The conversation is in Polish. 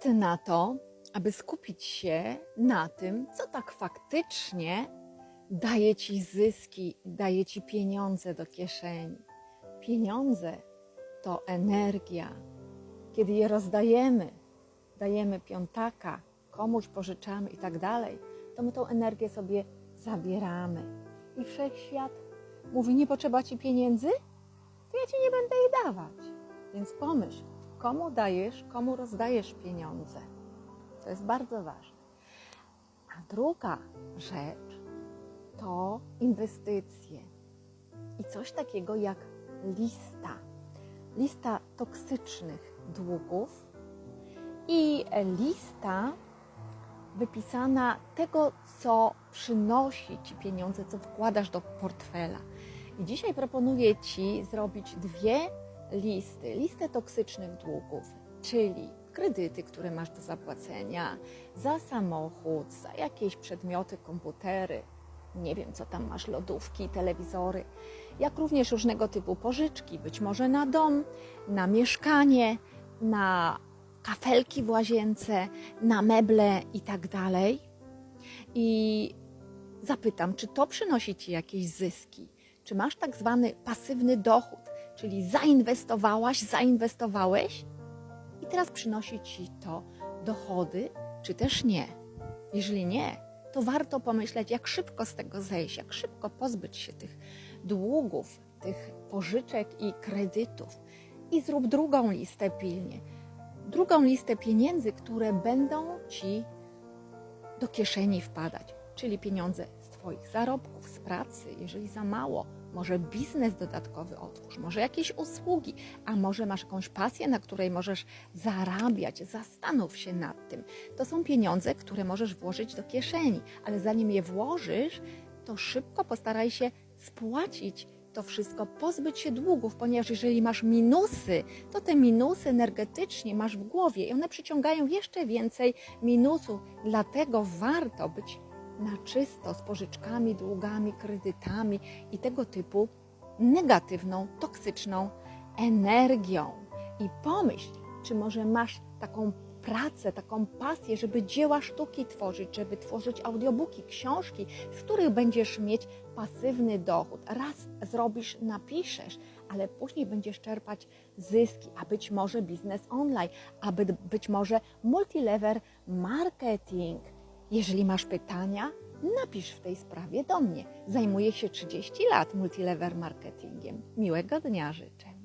Ty na to, aby skupić się na tym, co tak faktycznie daje ci zyski, daje ci pieniądze do kieszeni? Pieniądze to energia. Kiedy je rozdajemy, dajemy piątaka, komuś pożyczamy i tak dalej, to my tą energię sobie zabieramy. I wszechświat mówi: Nie potrzeba ci pieniędzy? To ja ci nie będę ich dawać. Więc pomyśl, komu dajesz, komu rozdajesz pieniądze. To jest bardzo ważne. A druga rzecz to inwestycje. I coś takiego jak lista. Lista toksycznych długów i lista wypisana tego, co przynosi Ci pieniądze, co wkładasz do portfela. I dzisiaj proponuję Ci zrobić dwie listy. Listę toksycznych długów, czyli kredyty, które masz do zapłacenia, za samochód, za jakieś przedmioty, komputery, nie wiem co tam masz, lodówki, telewizory, jak również różnego typu pożyczki, być może na dom, na mieszkanie, na kafelki w łazience, na meble i tak dalej. I zapytam, czy to przynosi Ci jakieś zyski? Czy masz tak zwany pasywny dochód, czyli zainwestowałaś, zainwestowałeś i teraz przynosi Ci to dochody, czy też nie? Jeżeli nie, to warto pomyśleć, jak szybko z tego zejść, jak szybko pozbyć się tych długów, tych pożyczek i kredytów. I zrób drugą listę pilnie. Drugą listę pieniędzy, które będą Ci do kieszeni wpadać, czyli pieniądze z Twoich zarobków, z pracy, jeżeli za mało, może biznes dodatkowy otwórz, może jakieś usługi, a może masz jakąś pasję, na której możesz zarabiać. Zastanów się nad tym. To są pieniądze, które możesz włożyć do kieszeni, ale zanim je włożysz, to szybko postaraj się spłacić to wszystko, pozbyć się długów, ponieważ jeżeli masz minusy, to te minusy energetycznie masz w głowie i one przyciągają jeszcze więcej minusów. Dlatego warto być na czysto z pożyczkami, długami, kredytami i tego typu negatywną, toksyczną energią. I pomyśl, czy może masz taką pracę, taką pasję, żeby dzieła sztuki tworzyć, żeby tworzyć audiobooki, książki, z których będziesz mieć pasywny dochód. Raz zrobisz, napiszesz, ale później będziesz czerpać zyski, a być może biznes online, a by, być może multilevel marketing. Jeżeli masz pytania, napisz w tej sprawie do mnie. Zajmuję się 30 lat multilevel marketingiem. Miłego dnia życzę.